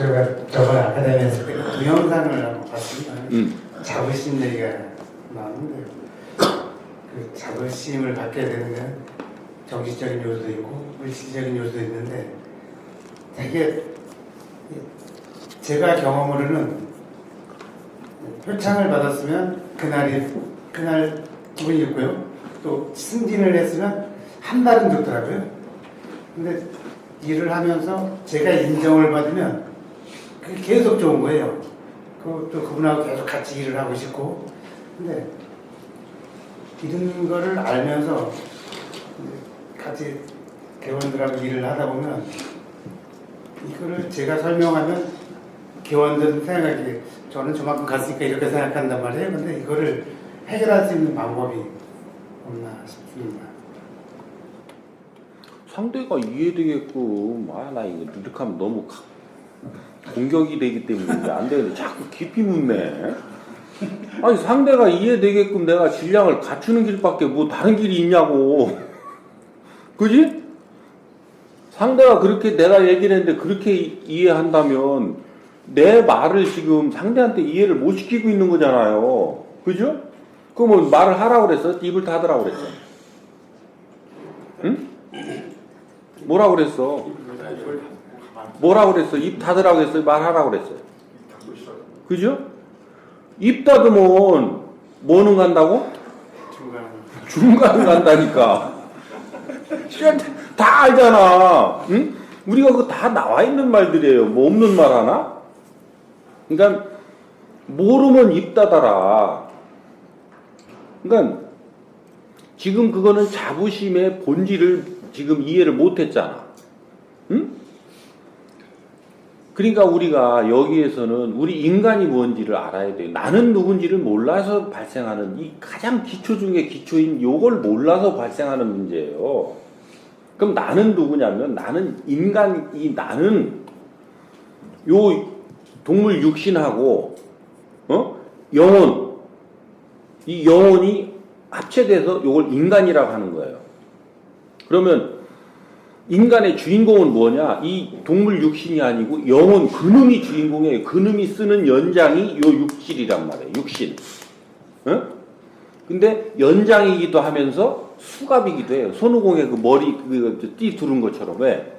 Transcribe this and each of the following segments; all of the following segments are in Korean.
제가 저번 아카데미에서 그 동영상을 한번 봤습니다. 음. 자부심 얘기가 나왔는데 그 자부심을 갖게 되는 건 정신적인 요소도 있고 물질적인 요소도 있는데 되게 제가 경험으로는 표창을 받았으면 그날이 그날 기분이 좋고요. 또 승진을 했으면 한 달은 좋더라고요. 근데 일을 하면서 제가 인정을 받으면 계속 좋은 거예요. 그또 그분하고 계속 같이 일을 하고 싶고. 근데 이런 거를 알면서 같이 개원들하고 일을 하다 보면 이거를 제가 설명하면 개원들은 생각하기 저는 저만큼 갔으니까 이렇게 생각한단 말이에요. 근데 이거를 해결할 수 있는 방법이 없나 싶습니다. 상대가 이해되게끔 아나 이거 이렇게 하면 너무 가- 공격이 되기 때문에 안 되는데 자꾸 깊이 묻네. 아니 상대가 이해되게끔 내가 질량을 갖추는 길밖에 뭐 다른 길이 있냐고. 그지? 상대가 그렇게 내가 얘기를 했는데 그렇게 이- 이해한다면 내 말을 지금 상대한테 이해를 못 시키고 있는 거잖아요. 그죠? 그러면 말을 하라고 그랬어? 입을 닫으라고 그랬어? 응? 뭐라고 그랬어? 뭐라고 그랬어? 입 닫으라고 그랬어? 말하라고 그랬어? 그죠? 입 닫으면 뭐는 간다고? 중간 간다니까. 다 알잖아. 응? 우리가 그거 다 나와 있는 말들이에요. 뭐 없는 말 하나? 그러니까 모르면 입 닫아라. 그러니까 지금 그거는 자부심의 본질을 지금 이해를 못 했잖아. 응? 그러니까 우리가 여기에서는 우리 인간이 뭔지를 알아야 돼요. 나는 누군지를 몰라서 발생하는 이 가장 기초 중에 기초인 요걸 몰라서 발생하는 문제예요. 그럼 나는 누구냐면 나는 인간 이 나는 요 동물 육신하고 어? 영혼 이 영혼이 합체돼서 요걸 인간이라고 하는 거예요. 그러면 인간의 주인공은 뭐냐? 이 동물 육신이 아니고 영혼 그놈이 주인공이에요. 그놈이 쓰는 연장이 요 육질이란 말이에요. 육신. 어? 근데 연장이기도 하면서 수갑이기도 해요. 손오공의 그 머리 그띠 두른 것처럼 왜?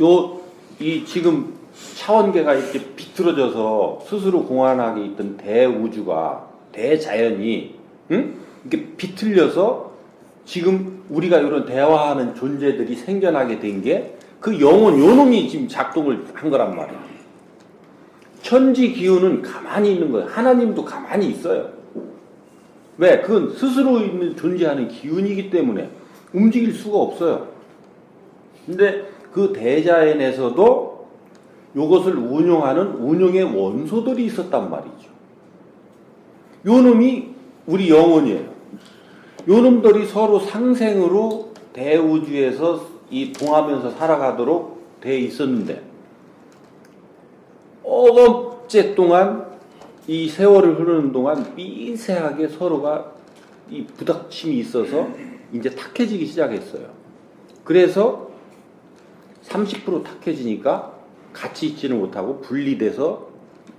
요 이 지금 차원계가 이렇게 비틀어져서 스스로 공안하게 있던 대우주가 대자연이 응? 이렇게 비틀려서 지금 우리가 이런 대화하는 존재들이 생겨나게 된 게 그 영혼 요놈이 지금 작동을 한 거란 말이야. 천지 기운은 가만히 있는 거예요. 하나님도 가만히 있어요. 왜? 그건 스스로 있는 존재하는 기운이기 때문에 움직일 수가 없어요. 근데 그 대자연에서도 이것을 운용하는 운용의 원소들이 있었단 말이죠. 요 놈이 우리 영혼이에요. 요 놈들이 서로 상생으로 대우주에서 이 동하면서 살아가도록 돼 있었는데 어업째 동안 이 세월을 흐르는 동안 미세하게 서로가 이 부닥침이 있어서 이제 탁해지기 시작했어요. 그래서 30% 탁해지니까 같이 있지는 못하고 분리돼서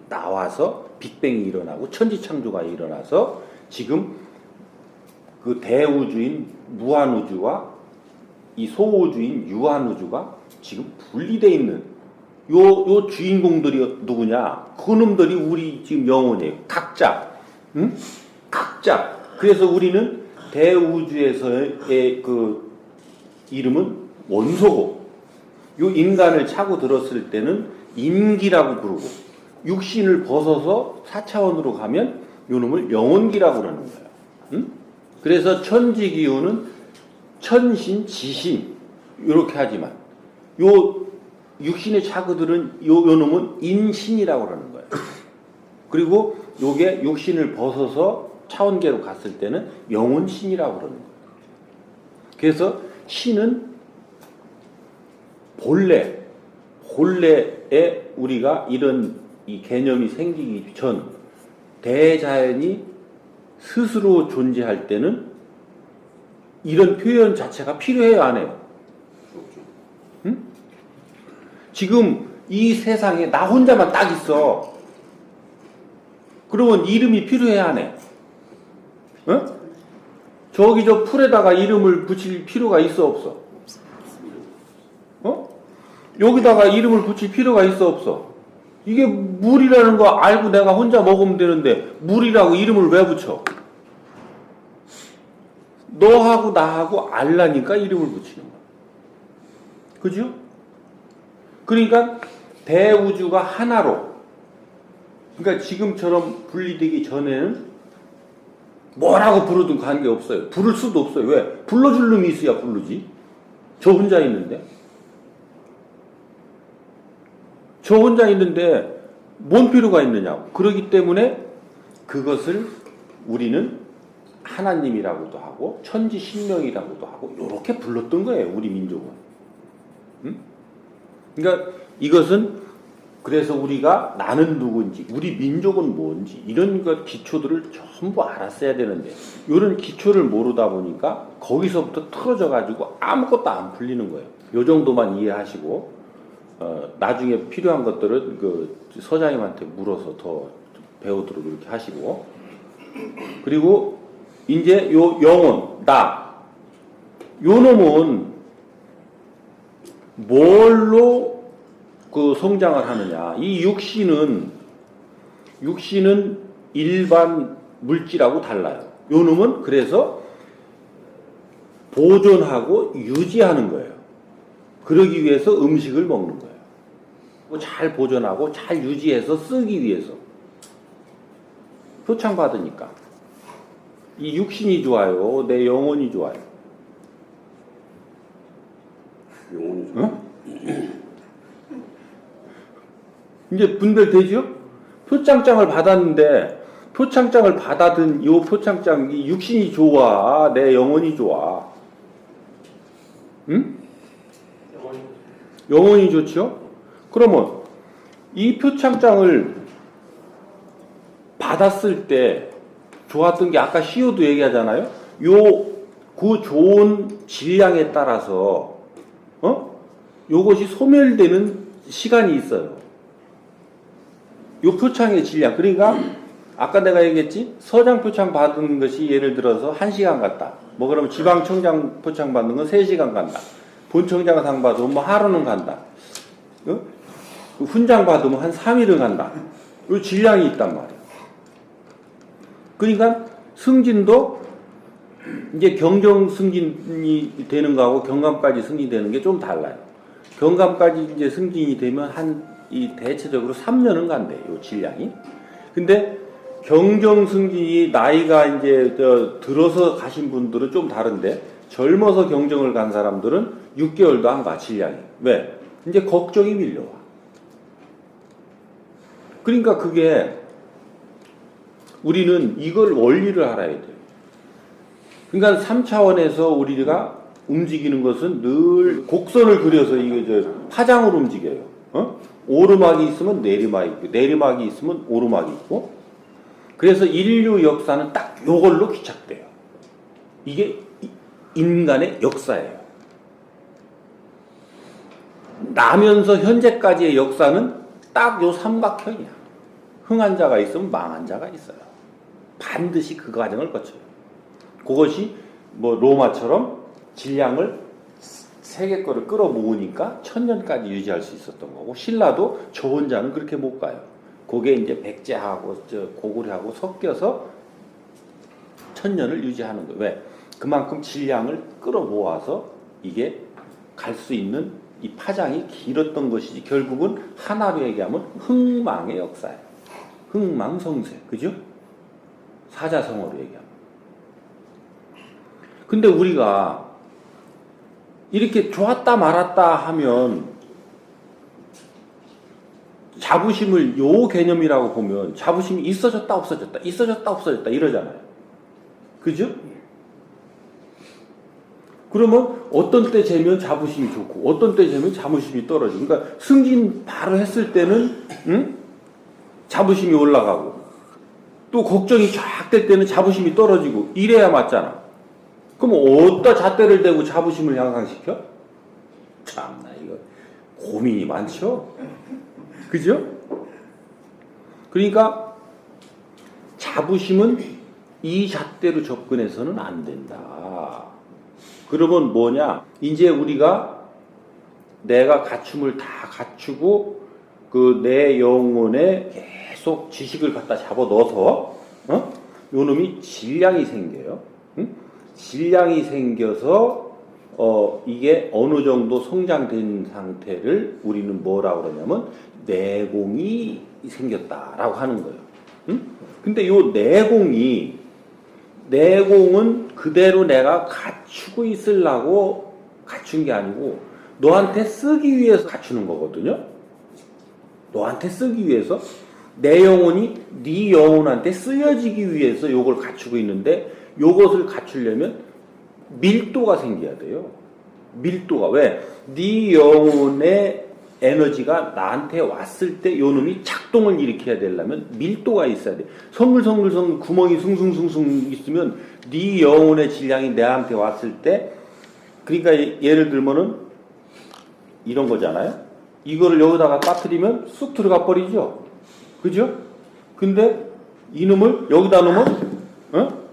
나와서 빅뱅이 일어나고 천지창조가 일어나서 지금 그 대우주인 무한우주와 이 소우주인 유한우주가 지금 분리돼 있는 요, 요 주인공들이 누구냐? 그놈들이 우리 지금 영혼이에요. 각자. 응? 각자. 그래서 우리는 대우주에서의 그 이름은 원소고, 요 인간을 차고 들었을 때는 인기라고 부르고, 육신을 벗어서 4차원으로 가면 요 놈을 영혼기라고 그러는 거예요. 응? 그래서 천지 기운은 천신, 지신, 이렇게 하지만, 요 육신의 차그들은 요, 요 놈은 인신이라고 그러는 거예요. 그리고 요게 육신을 벗어서 차원계로 갔을 때는 영혼신이라고 그러는 거예요. 그래서 신은 본래, 본래에 우리가 이런 이 개념이 생기기 전 대자연이 스스로 존재할 때는 이런 표현 자체가 필요해요, 안 해요? 지금 이 세상에 나 혼자만 딱 있어. 그러면 이름이 필요해야 하네. 어? 저기 저 풀에다가 이름을 붙일 필요가 있어 없어? 어? 여기다가 이름을 붙일 필요가 있어 없어? 이게 물이라는 거 알고 내가 혼자 먹으면 되는데 물이라고 이름을 왜 붙여? 너하고 나하고 알라니까 이름을 붙이는 거야. 그죠? 그러니까 대우주가 하나로 그러니까 지금처럼 분리되기 전에는 뭐라고 부르든 관계없어요. 부를 수도 없어요. 왜? 불러줄 놈이 있어야 부르지. 저 혼자 있는데. 저 혼자 있는데 뭔 필요가 있느냐고. 그러기 때문에 그것을 우리는 하나님이라고도 하고 천지 신명이라고도 하고 이렇게 불렀던 거예요. 우리 민족은. 응? 그러니까 이것은 그래서 우리가 나는 누군지, 우리 민족은 뭔지 이런 것 기초들을 전부 알았어야 되는데 이런 기초를 모르다 보니까 거기서부터 틀어져 가지고 아무것도 안 풀리는 거예요. 요 정도만 이해하시고 어, 나중에 필요한 것들은 그 서장님한테 물어서 더 배우도록 이렇게 하시고 그리고 이제 요 영혼 나. 요 놈은 뭘로 그 성장을 하느냐. 이 육신은 육신은 일반 물질하고 달라요. 요 놈은 그래서 보존하고 유지하는 거예요. 그러기 위해서 음식을 먹는 거예요. 뭐잘 보존하고 잘 유지해서 쓰기 위해서. 표창 받으니까 이 육신이 좋아요 내 영혼이 좋아요 영혼이 어? 이제 분별되죠? 표창장을 받았는데 표창장을 받아든 이 표창장 이 육신이 좋아 내 영혼이 좋아 응? 영혼이 좋죠? 그러면 이 표창장을 받았을 때 좋았던 게 아까 시오도 얘기하잖아요. 요 그 좋은 질량에 따라서 어? 요것이 소멸되는 시간이 있어요. 요 표창의 질량. 그러니까 아까 내가 얘기했지 서장 표창 받은 것이 예를 들어서 1시간 갔다. 뭐 그러면 지방청장 표창 받는 건 3시간 간다. 본청장 상 받으면 뭐 하루는 간다. 어? 훈장 받으면 한 3일은 간다. 요 질량이 있단 말이야. 그러니까 승진도 이제 경정 승진이 되는 거하고 경감까지 승진되는 게 좀 달라요. 경감까지 이제 승진이 되면 한 이 대체적으로 3년은 간대, 요 질량이. 근데 경정 승진이 나이가 이제 저 들어서 가신 분들은 좀 다른데 젊어서 경정을 간 사람들은 6개월도 안 가, 질량이. 왜? 이제 걱정이 밀려와. 그러니까 그게 우리는 이걸 원리를 알아야 돼요. 그러니까 3차원에서 우리가 움직이는 것은 늘 곡선을 그려서 이게 저 파장으로 움직여요. 어? 오르막이 있으면 내리막이 있고 내리막이 있으면 오르막이 있고 그래서 인류 역사는 딱 요걸로 귀착돼요. 이게 이- 인간의 역사예요. 나면서 현재까지의 역사는 딱 요 삼각형이야. 흥한 자가 있으면 망한 자가 있어요. 반드시 그 과정을 거쳐요. 그것이 뭐 로마처럼 질량을 세계 거를 끌어모으니까 천년까지 유지할 수 있었던 거고 신라도 저 혼자는 그렇게 못 가요. 그게 이제 백제하고 저 고구려하고 섞여서 천년을 유지하는 거예요. 왜? 그만큼 질량을 끌어모아서 이게 갈 수 있는 이 파장이 길었던 것이지 결국은 하나로 얘기하면 흥망의 역사예요. 흥망성쇠. 그죠? 사자성어로 얘기하면. 근데 우리가 이렇게 좋았다 말았다 하면 자부심을 요 개념이라고 보면 자부심이 있어졌다 없어졌다 있어졌다 없어졌다 이러잖아요. 그죠? 그러면 어떤 때 재면 자부심이 좋고 어떤 때 재면 자부심이 떨어지고 그러니까 승진 바로 했을 때는 응? 자부심이 올라가고 또 걱정이 쫙 될 때는 자부심이 떨어지고 이래야 맞잖아. 그럼 어디다 잣대를 대고 자부심을 향상시켜? 참나 이거 고민이 많죠. 그죠? 그러니까 자부심은 이 잣대로 접근해서는 안 된다. 그러면 뭐냐? 이제 우리가 내가 갖춤을 다 갖추고 그 내 영혼에 계속 지식을 갖다 잡아 넣어서 어? 요 놈이 질량이 생겨요. 응? 질량이 생겨서 어 이게 어느 정도 성장된 상태를 우리는 뭐라고 그러냐면 내공이 생겼다라고 하는 거예요. 응? 근데 요 내공이 내공은 그대로 내가 갖추고 있으려고 갖춘 게 아니고 너한테 쓰기 위해서 갖추는 거거든요. 너한테 쓰기 위해서 내 영혼이 네 영혼한테 쓰여지기 위해서 요걸 갖추고 있는데 요것을 갖추려면 밀도가 생겨야 돼요. 밀도가 왜? 네 영혼의 에너지가 나한테 왔을 때 요 놈이 작동을 일으켜야 되려면 밀도가 있어야 돼. 성글성글성글 구멍이 숭숭숭숭 있으면 네 영혼의 질량이 내한테 왔을 때 그러니까 예- 예를 들면은 이런 거잖아요. 이거를 여기다가 빠뜨리면 쑥 들어가 버리죠. 그죠? 근데 이놈을 여기다 놓으면 어?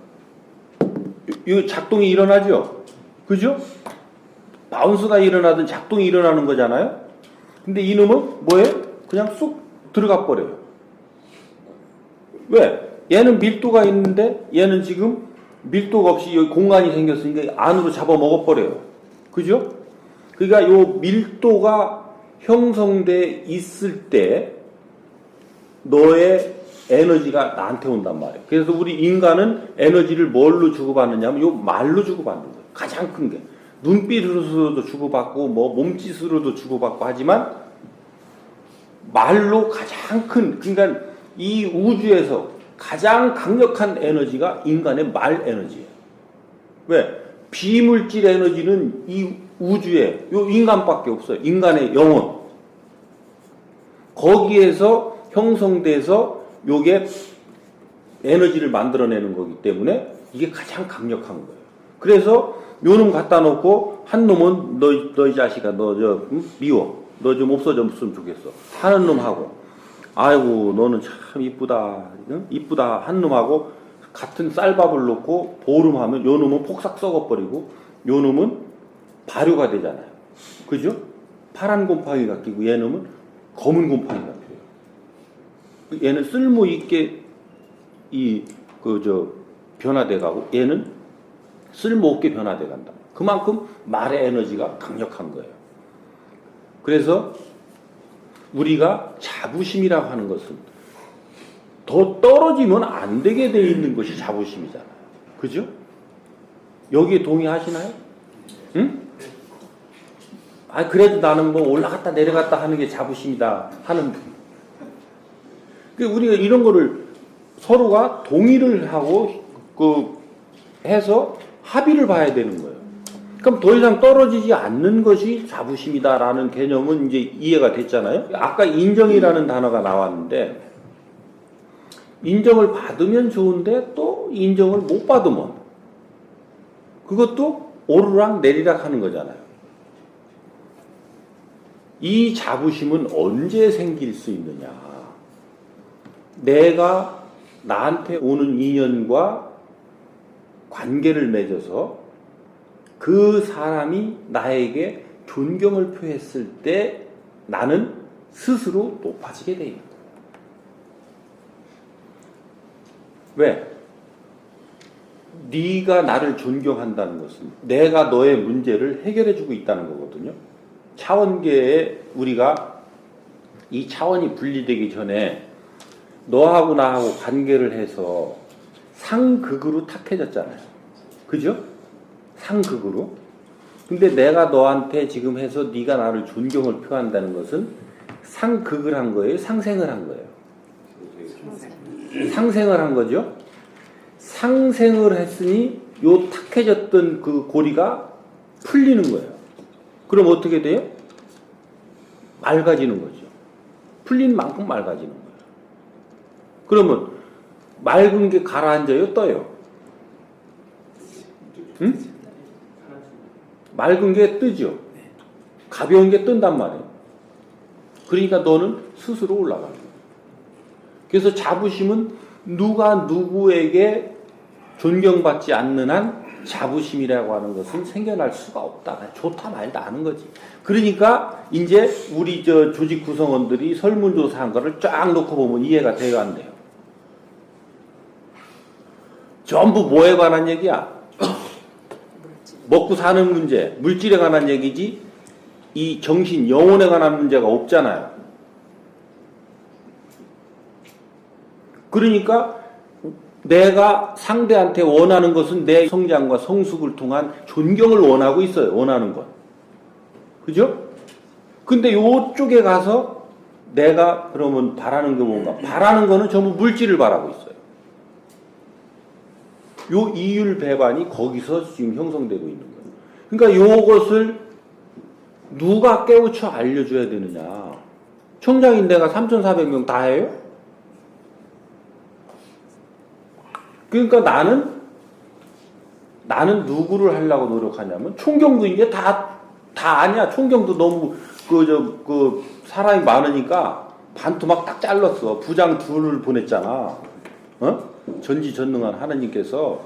이 작동이 일어나죠. 그죠? 바운스가 일어나든 작동이 일어나는 거잖아요. 근데 이놈은 뭐예요? 그냥 쑥 들어가 버려요. 왜? 얘는 밀도가 있는데 얘는 지금 밀도가 없이 여기 공간이 생겼으니까 안으로 잡아 먹어 버려요. 그죠? 그러니까 요 밀도가 형성돼 있을 때 너의 에너지가 나한테 온단 말이에요. 그래서 우리 인간은 에너지를 뭘로 주고받느냐면 요 말로 주고받는 거예요. 가장 큰 게. 눈빛으로도 주고받고 뭐 몸짓으로도 주고받고 하지만 말로 가장 큰 그러니까 이 우주에서 가장 강력한 에너지가 인간의 말 에너지예요. 왜? 비물질 에너지는 이 우주에 요 인간밖에 없어요. 인간의 영혼. 거기에서 형성돼서 요게 에너지를 만들어내는 거기 때문에 이게 가장 강력한 거예요. 그래서 요놈 갖다 놓고 한 놈은 너, 너희 자식아 너 저 미워. 너 좀 없어졌으면 좋겠어. 하는 놈하고 아이고 너는 참 이쁘다. 응? 이쁘다 한 놈하고 같은 쌀밥을 넣고 보름하면 요 놈은 폭삭 썩어버리고 요 놈은 발효가 되잖아요. 그죠? 파란 곰팡이가 끼고 얘 놈은 검은 곰팡이가. 얘는 쓸모 있게 이 그 저 변화돼 가고 얘는 쓸모 없게 변화돼 간다. 그만큼 말의 에너지가 강력한 거예요. 그래서 우리가 자부심이라고 하는 것은 더 떨어지면 안 되게 돼 있는 것이 자부심이잖아요. 그죠? 여기에 동의하시나요? 응? 아, 그래도 나는 뭐 올라갔다 내려갔다 하는 게 자부심이다 하는 분. 그 우리가 이런 거를 서로가 동의를 하고 그 해서 합의를 봐야 되는 거예요. 그럼 더 이상 떨어지지 않는 것이 자부심이다라는 개념은 이제 이해가 됐잖아요. 아까 인정이라는 단어가 나왔는데 인정을 받으면 좋은데 또 인정을 못 받으면 그것도 오르락 내리락 하는 거잖아요. 이 자부심은 언제 생길 수 있느냐? 내가 나한테 오는 인연과 관계를 맺어서 그 사람이 나에게 존경을 표했을 때 나는 스스로 높아지게 거예요. 왜? 네가 나를 존경한다는 것은 내가 너의 문제를 해결해 주고 있다는 거거든요. 차원계에 우리가 이 차원이 분리되기 전에 너하고 나하고 관계를 해서 상극으로 탁해졌잖아요. 그죠? 상극으로. 근데 내가 너한테 지금 해서 네가 나를 존경을 표한다는 것은 상극을 한 거예요? 상생을 한 거예요? 상생을 한 거죠? 상생을 했으니 요 탁해졌던 그 고리가 풀리는 거예요. 그럼 어떻게 돼요? 맑아지는 거죠. 풀린 만큼 맑아지는 거예요. 그러면 맑은 게 가라앉아요, 떠요? 응? 맑은 게 뜨죠. 가벼운 게 뜬단 말이에요. 그러니까 너는 스스로 올라가는 거야. 그래서 자부심은 누가 누구에게 존경받지 않는 한 자부심이라고 하는 것은 생겨날 수가 없다. 좋다 말다 하는 거지. 그러니까 이제 우리 저 조직 구성원들이 설문조사한 거를 쫙 놓고 보면 이해가 돼요, 안 돼요? 전부 뭐에 관한 얘기야? 먹고 사는 문제, 물질에 관한 얘기지, 이 정신, 영혼에 관한 문제가 없잖아요. 그러니까 내가 상대한테 원하는 것은 내 성장과 성숙을 통한 존경을 원하고 있어요. 원하는 것. 그죠? 근데 요쪽에 가서 내가 그러면 바라는 게 뭔가? 바라는 거는 전부 물질을 바라고 있어요. 요 이율 배반이 거기서 지금 형성되고 있는 거예요. 그러니까 요것을 누가 깨우쳐 알려줘야 되느냐. 청장인 내가 3,400명 다 해요? 그러니까 나는 나는 누구를 하려고 노력하냐면 총경도 이제 다 다 아니야. 총경도 너무 그 저그 사람이 많으니까 반토막 딱 잘랐어. 부장 둘을 보냈잖아. 어? 전지전능한 하나님께서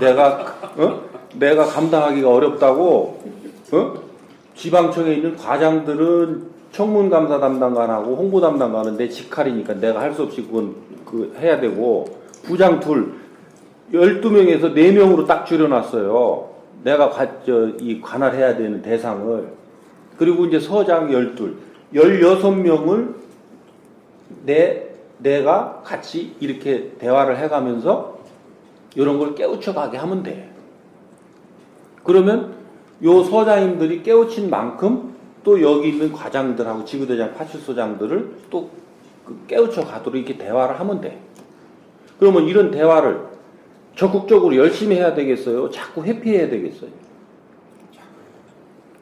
내가 어? 내가 감당하기가 어렵다고 어? 지방청에 있는 과장들은 청문 감사 담당관하고 홍보 담당관은 내 직할이니까 내가 할 수 없이 그건 그 해야 되고 부장 둘 12명에서 4명으로 딱 줄여놨어요. 내가 가, 저, 이 관할해야 되는 대상을. 그리고 이제 서장 12, 16명을 내, 내가 같이 이렇게 대화를 해가면서 이런 걸 깨우쳐 가게 하면 돼. 그러면 요 서장님들이 깨우친 만큼 또 여기 있는 과장들하고 지구대장 파출소장들을 또그 깨우쳐 가도록 이렇게 대화를 하면 돼. 그러면 이런 대화를 적극적으로 열심히 해야 되겠어요? 자꾸 회피해야 되겠어요?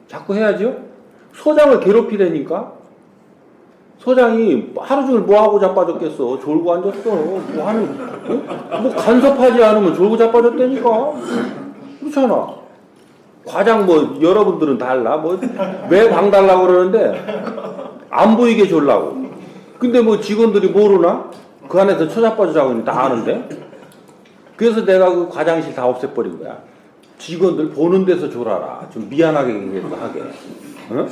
자꾸 해야죠? 소장을 괴롭히려니까? 소장이 하루 종일 뭐 하고 자빠졌겠어? 졸고 앉았어. 뭐 하는, 어? 뭐 간섭하지 않으면 졸고 자빠졌다니까? 그렇잖아. 과장 뭐, 여러분들은 달라. 뭐, 왜 방 달라고 그러는데, 안 보이게 졸라고. 근데 뭐 직원들이 모르나? 그 안에서 쳐자빠져 자고 있는데 다 아는데? 그래서 내가 그 과장실 다 없애버린 거야. 직원들 보는 데서 졸아라. 좀 미안하게 하게. 어?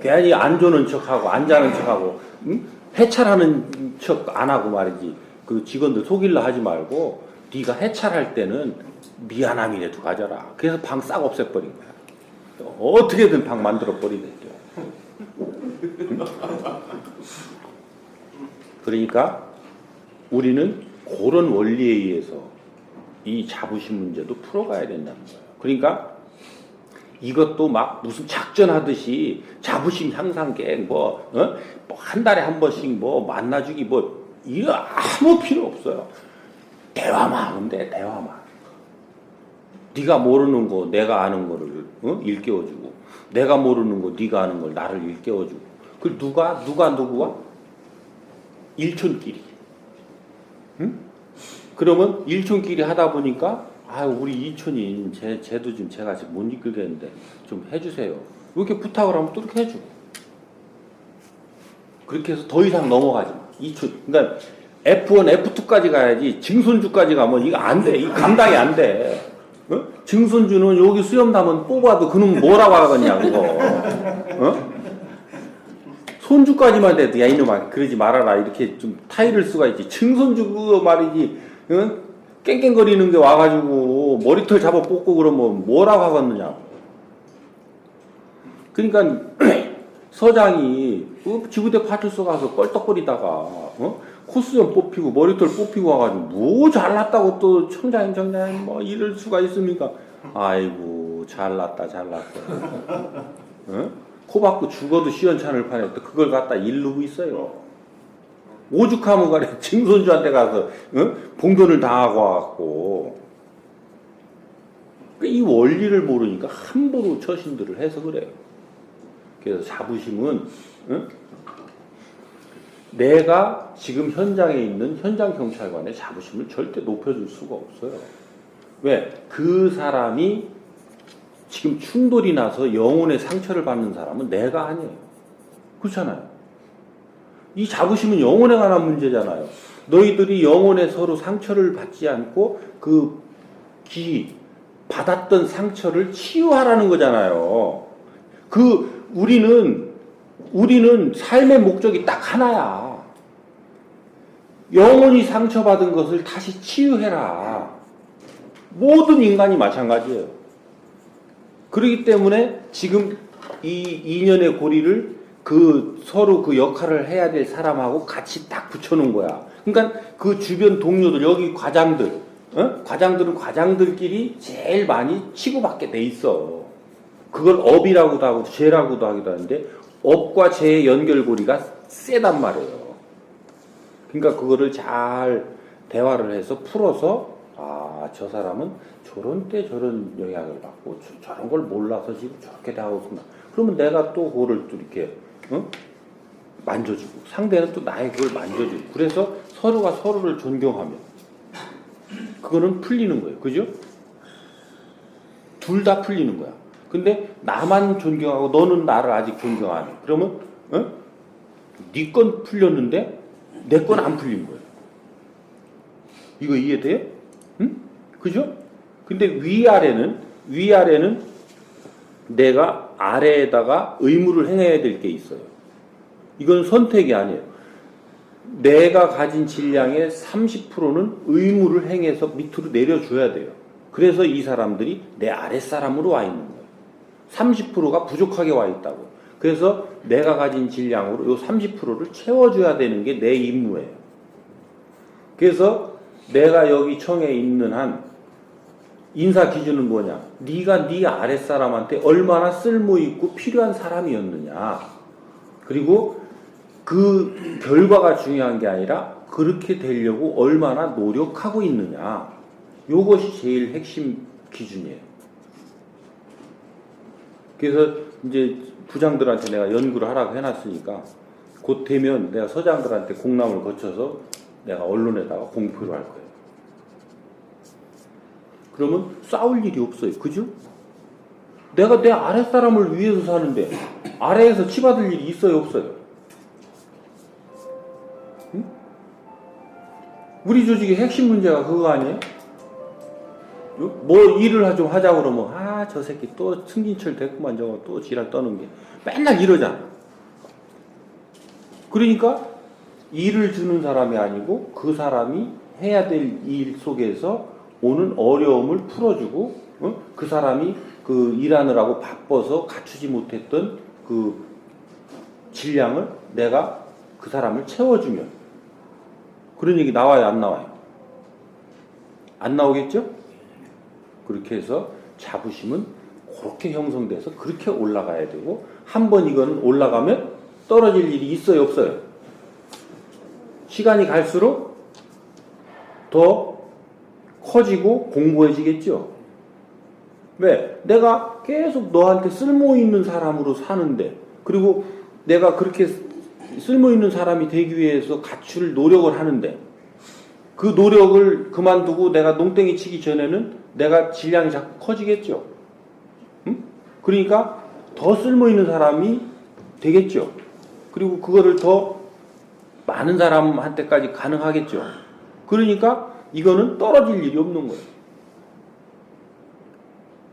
괜히 안 조는 척하고 안 자는 척하고 응? 해찰하는 척 안 하고 말이지. 그 직원들 속일라 하지 말고 네가 해찰할 때는 미안함이라도 가져라. 그래서 방 싹 없애버린 거야. 어떻게든 방 만들어 버리겠죠. 그러니까 우리는 그런 원리에 의해서 이 자부심 문제도 풀어가야 된다는 거예요. 그러니까 이것도 막 무슨 작전하듯이 자부심 향상계 뭐, 어? 뭐한 달에 한 번씩 뭐 만나주기 뭐 이거 아무 필요 없어요. 대화만 하면 돼 대화만. 네가 모르는 거 내가 아는 거를 어? 일깨워주고 내가 모르는 거 네가 아는 걸 나를 일깨워주고 그 누가 누가 누구와 일촌끼리. 응? 그러면 일촌끼리 하다 보니까 아 우리 이촌인 제 쟤도 좀 제가 지금 못 이끌겠는데 좀 해주세요. 이렇게 부탁을 하면 또 이렇게 해주고. 그렇게 해서 더 이상 넘어가지 마. 이촌 그러니까 F1, F2까지 가야지 증손주까지 가면 이거 안 돼. 이 감당이 안 돼. 어? 증손주는 여기 수염나면 뽑아도 그놈 뭐라고 하겠냐 그거. 어? 손주까지만 돼도 야 이놈아 그러지 말아라 이렇게 좀 타이를 수가 있지 증손주 그거 말이지 응? 깽깽거리는 게 와가지고 머리털 잡아 뽑고 그러면 뭐라고 하겠느냐 그러니까 서장이 그 지구대 파출소 가서 껄떡거리다가 어? 코수염 뽑히고 머리털 뽑히고 와가지고 뭐 잘났다고 또 청장님 청장님 뭐 이럴 수가 있습니까 아이고 잘났다 잘났다 어? 코 박고 죽어도 시원찮을 판에 또 그걸 갖다 일르고 있어요. 오죽하면 가래 증손주한테 가서 어? 봉변을 당하고 와갖고 그러니까 이 원리를 모르니까 함부로 처신들을 해서 그래요. 그래서 자부심은 어? 내가 지금 현장에 있는 현장 경찰관의 자부심을 절대 높여줄 수가 없어요. 왜? 그 사람이 지금 충돌이 나서 영혼의 상처를 받는 사람은 내가 아니에요. 그렇잖아요. 이 자부심은 영혼에 관한 문제잖아요. 너희들이 영혼에 서로 상처를 받지 않고 그 기, 받았던 상처를 치유하라는 거잖아요. 그, 우리는, 우리는 삶의 목적이 딱 하나야. 영혼이 상처받은 것을 다시 치유해라. 모든 인간이 마찬가지예요. 그렇기 때문에 지금 이 인연의 고리를 그 서로 그 역할을 해야 될 사람하고 같이 딱 붙여놓은 거야. 그러니까 그 주변 동료들 여기 과장들, 어? 과장들은 과장들끼리 제일 많이 치고받게 돼 있어. 그걸 업이라고도 하고 죄라고도 하기도 하는데 업과 죄의 연결고리가 세단 말이에요. 그러니까 그거를 잘 대화를 해서 풀어서 아 저 사람은 저런 때 저런 영향을 받고 저, 런걸 몰라서 지금 저렇게 대하고 있구나. 그러면 내가 또 그거를 또 이렇게 어? 만져주고 상대는 또 나의 그걸 만져주고 그래서 서로가 서로를 존경하며 그거는 풀리는 거예요. 그죠? 둘 다 풀리는 거야. 근데 나만 존경하고 너는 나를 아직 존경 안 해. 그러면 어? 네건 풀렸는데 내 건 안 풀린 거예요. 이거 이해돼요? 응? 그죠? 근데 위아래는 위아래는 내가 아래에다가 의무를 행해야 될 게 있어요. 이건 선택이 아니에요. 내가 가진 질량의 30%는 의무를 행해서 밑으로 내려줘야 돼요. 그래서 이 사람들이 내 아랫사람으로 와 있는 거예요. 30%가 부족하게 와 있다고. 그래서 내가 가진 질량으로 요 30%를 채워줘야 되는 게 내 임무예요. 그래서 내가 여기 청에 있는 한 인사 기준은 뭐냐? 네가 네 아랫사람한테 얼마나 쓸모 있고 필요한 사람이었느냐. 그리고 그 결과가 중요한 게 아니라 그렇게 되려고 얼마나 노력하고 있느냐. 요것이 제일 핵심 기준이에요. 그래서 이제 부장들한테 내가 연구를 하라고 해놨으니까 곧 되면 내가 서장들한테 공람을 거쳐서 내가 언론에다가 공표를 할 거예요. 그러면 싸울 일이 없어요. 그죠? 내가 내 아랫사람을 위해서 사는데 아래에서 치받을 일이 있어요, 없어요? 응? 우리 조직의 핵심 문제가 그거 아니에요? 뭐 일을 좀 하자고 그러면 아 저 새끼 또 승진철 됐구만 저거 또 지랄 떠는 게 맨날 이러잖아. 그러니까 일을 주는 사람이 아니고 그 사람이 해야 될 일 속에서 오는 어려움을 풀어주고 어? 그 사람이 그 일하느라고 바빠서 갖추지 못했던 그 질량을 내가 그 사람을 채워주면 그런 얘기 나와요 안 나와요? 안 나오겠죠? 그렇게 해서 자부심은 그렇게 형성돼서 그렇게 올라가야 되고 한 번 이거는 올라가면 떨어질 일이 있어요 없어요? 시간이 갈수록 더 커지고 공고해지겠죠. 왜? 내가 계속 너한테 쓸모 있는 사람으로 사는데, 그리고 내가 그렇게 쓸모 있는 사람이 되기 위해서 갖출 노력을 하는데, 그 노력을 그만두고 내가 농땡이 치기 전에는 내가 질량이 자꾸 커지겠죠. 응? 그러니까 더 쓸모 있는 사람이 되겠죠. 그리고 그거를 더 많은 사람한테까지 가능하겠죠. 그러니까 이거는 떨어질 일이 없는 거예요.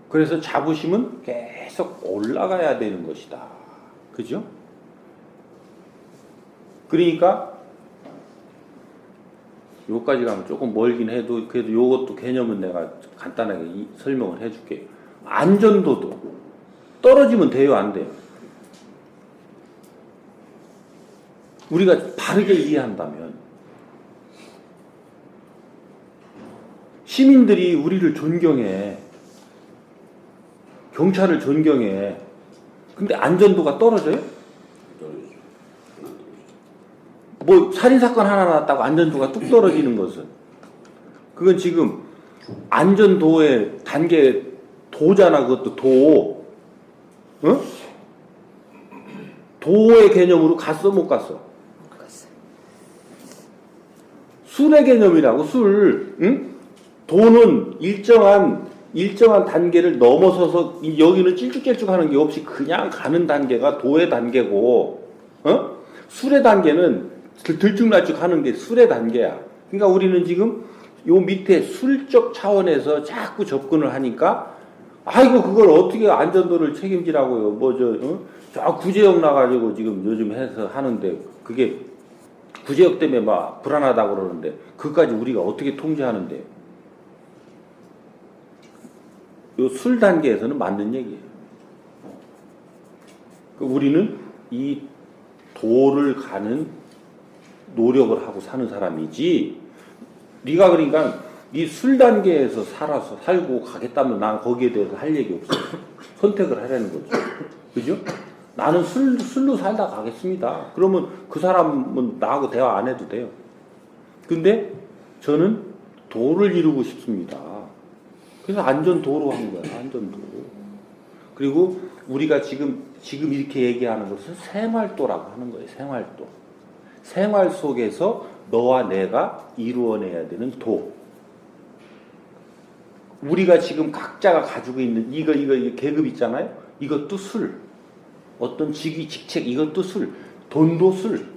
그래서 자부심은 계속 올라가야 되는 것이다. 그죠? 그러니까 요까지 가면 조금 멀긴 해도 그래도 요것도 개념은 내가 간단하게 이- 설명을 해줄게요. 안전도도 떨어지면 돼요, 안 돼요? 우리가 바르게 이해한다면 시민들이 우리를 존경해. 경찰을 존경해. 근데 안전도가 떨어져요? 뭐 살인사건 하나 났다고 안전도가 뚝 떨어지는 것은 그건 지금 안전도의 단계 도잖아 그것도 도 어? 도의 개념으로 갔어 못 갔어 술의 개념이라고 술 응? 도는 일정한 일정한 단계를 넘어서서 이- 여기는 찔쭉찔쭉하는 게 없이 그냥 가는 단계가 도의 단계고 어? 술의 단계는 들- 들쭉날쭉 하는 게 술의 단계야. 그러니까 우리는 지금 요 밑에 술적 차원에서 자꾸 접근을 하니까 아이고 그걸 어떻게 안전도를 책임지라고요. 뭐저 어? 저 구제역 나가지고 지금 요즘 해서 하는데 그게 구제역 때문에 막 불안하다고 그러는데 그까지 우리가 어떻게 통제하는데 요 술 단계에서는 맞는 얘기예요. 그 우리는 이 도를 가는 노력을 하고 사는 사람이지 네가 그러니까 이 술 단계에서 살아서 살고 가겠다면 난 거기에 대해서 할 얘기 없어. 선택을 하라는 거죠 그죠? 나는 술, 술로 살다 가겠습니다. 그러면 그 사람은 나하고 대화 안 해도 돼요. 근데 저는 도를 이루고 싶습니다 그래서 안전도로 한 거야 안전도로 그리고 우리가 지금 지금 이렇게 얘기하는 것을 생활도라고 하는 거예요. 생활도. 생활 속에서 너와 내가 이루어내야 되는 도. 우리가 지금 각자가 가지고 있는 이거 이거 이거 계급 있잖아요. 이것도 술. 어떤 직위 직책 이것도 술. 돈도 술.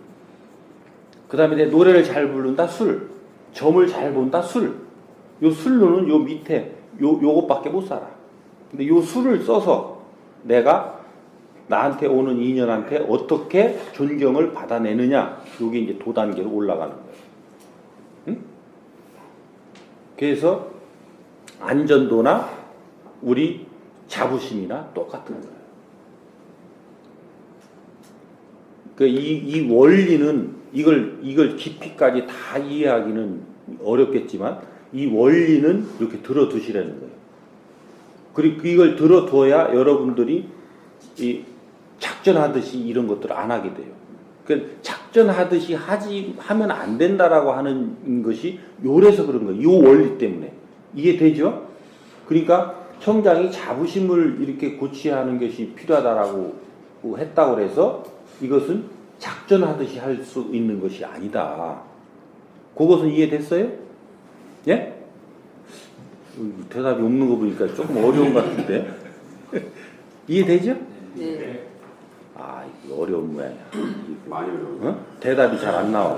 그다음에 내 노래를 잘 부른다 술. 점을 잘 본다 술. 요 술로는 요 밑에 요 요것밖에 못 살아. 근데 요 술을 써서 내가 나한테 오는 인연한테 어떻게 존경을 받아내느냐. 요게 이제 도단계로 올라가는 거예요. 응? 그래서 안전도나 우리 자부심이나 똑같은 거예요. 그 이 이 원리는 이걸 이걸 깊이까지 다 이해하기는 어렵겠지만 이 원리는 이렇게 들어두시라는 거예요. 그리고 이걸 들어둬야 여러분들이 이 작전하듯이 이런 것들을 안 하게 돼요. 그 작전하듯이 하지 하면 안 된다라고 하는 것이 요래서 그런 거예요. 요 원리 때문에 이해되죠? 그러니까 청장이 자부심을 이렇게 고취하는 것이 필요하다라고 했다고 그래서 이것은 작전하듯이 할 수 있는 것이 아니다. 그것은 이해됐어요? 예? 음, 대답이 없는 거 보니까 조금 어려운 것 같은데 이해되죠? 네. 아 이거 어려운 모양이야. 많이 어려워요. 어? 대답이 잘 안 나와.